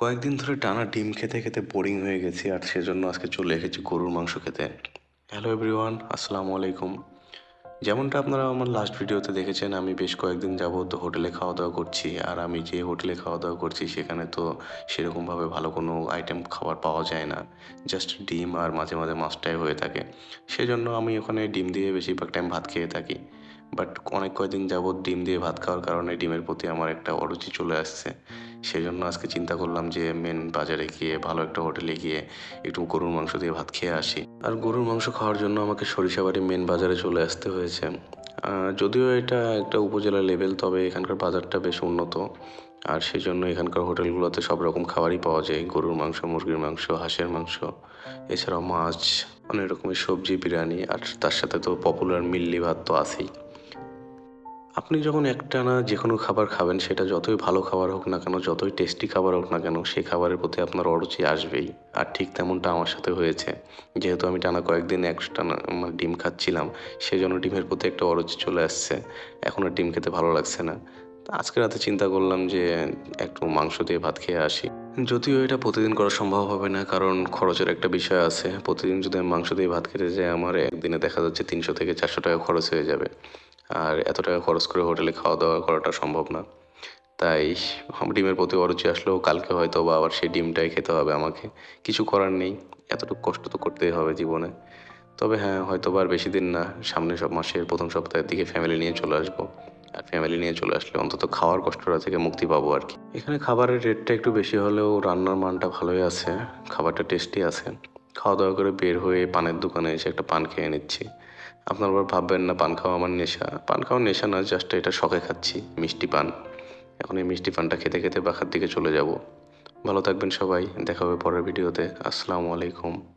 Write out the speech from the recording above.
কয়েকদিন ধরে টানা ডিম খেতে খেতে বোরিং হয়ে গেছি, আর সেজন্য আজকে চলে এসেছি গরুর মাংস খেতে। হ্যালো এভরিওয়ান আসসালামু আলাইকুম। যেমনটা আপনারা আমার লাস্ট ভিডিওতে দেখেছেন, আমি বেশ কয়েকদিন যাবত হোটেলে খাওয়া দাওয়া করছি, আর আমি যে হোটেলে খাওয়া দাওয়া করছি, সেখানে তো সেরকমভাবে ভালো কোনো আইটেম খাবার পাওয়া যায় না। জাস্ট ডিম আর মাঝে মাঝে মাছটাই হয়ে থাকে। সেজন্য আমি ওখানে ডিম দিয়ে বেশিরভাগ টাইম ভাত খেয়ে থাকি। বাট অনেক কয়দিন যাবত ডিম দিয়ে ভাত খাওয়ার কারণে ডিমের প্রতি আমার একটা অরুচি চলে আসছে। সেই জন্য আজকে চিন্তা করলাম যে মেন বাজারে গিয়ে ভালো একটা হোটেলে গিয়ে একটু গরুর মাংস দিয়ে ভাত খেয়ে আসি। আর গরুর মাংস খাওয়ার জন্য আমাকে সরিষাবাড়ি মেন বাজারে চলে আসতে হয়েছে। যদিও এটা একটা উপজেলা লেভেল তবে এখানকার বাজারটা বেশ উন্নত। আর সেই জন্য এখানকার হোটেলগুলোতে সব রকম খাবারই পাওয়া যায়। গরুর মাংস, মুরগির মাংস, হাঁসের মাংস, এছাড়াও মাছ, অনেক রকমের সবজি, বিরিয়ানি, আর তার সাথে তো পপুলার মিল্লি ভাত তো আছেই। আপনি যখন একটানা যে কোনো খাবার খাবেন, সেটা যতই ভালো খাবার হোক না কেন, যতই টেস্টি খাবার হোক না কেন, সেই খাবারের প্রতি আপনার অরুচি আসবেই। আর ঠিক তেমনটা আমার সাথে হয়েছে। যেহেতু আমি টানা কয়েকদিন একটানা মানে ডিম খাচ্ছিলাম, সেজন্য ডিমের প্রতি একটা অরুচি চলে আসছে। এখন আর ডিম খেতে ভালো লাগছে না। আজকে রাতে চিন্তা করলাম যে, একটু মাংস দিয়ে ভাত খেয়ে আসি। যদিও এটা প্রতিদিন করা সম্ভব হবে না, কারণ খরচের একটা বিষয় আছে। প্রতিদিন যদি আমি মাংস দিয়ে ভাত খেতে যাই, আমার একদিনে দেখা যাচ্ছে তিনশো থেকে চারশো টাকা খরচ হয়ে যাবে। আর এত টাকা খরচ করে হোটেলে খাওয়া দাওয়া করাটা সম্ভব না। তাই ডিমের প্রতি অরুচি আসলেও কালকে হয়তো বা আবার সেই ডিমটাই খেতে হবে আমাকে। কিছু করার নেই, এতটুকু কষ্ট তো করতেই হবে জীবনে। তবে হ্যাঁ হয়তো বা আর বেশি দিন না, সামনে সব মাসের প্রথম সপ্তাহের দিকে ফ্যামিলি নিয়ে চলে আসব। আর ফ্যামিলি নিয়ে চলে আসলে অন্তত খাওয়ার কষ্টটা থেকে মুক্তি পাবো আর কি। এখানে খাবারের রেটটা একটু বেশি হলেও রান্নার মানটা ভালোই আছে, খাবারটা টেস্টি আছে। খাওয়া দাওয়া করে বের হয়ে পানের দোকানে এসে একটা পান খেয়ে নিচ্ছি। আপনার আবার ভাববেন, না, পান খাওয়া আমার নেশা। পান খাওয়া নেশা না জাস্ট এটা শখে খাচ্ছি, মিষ্টি পান। এখন এই মিষ্টি পানটা খেতে খেতে বাখার দিকে চলে যাব। ভালো থাকবেন সবাই, দেখা হবে পরের ভিডিওতে। আসসালামু আলাইকুম।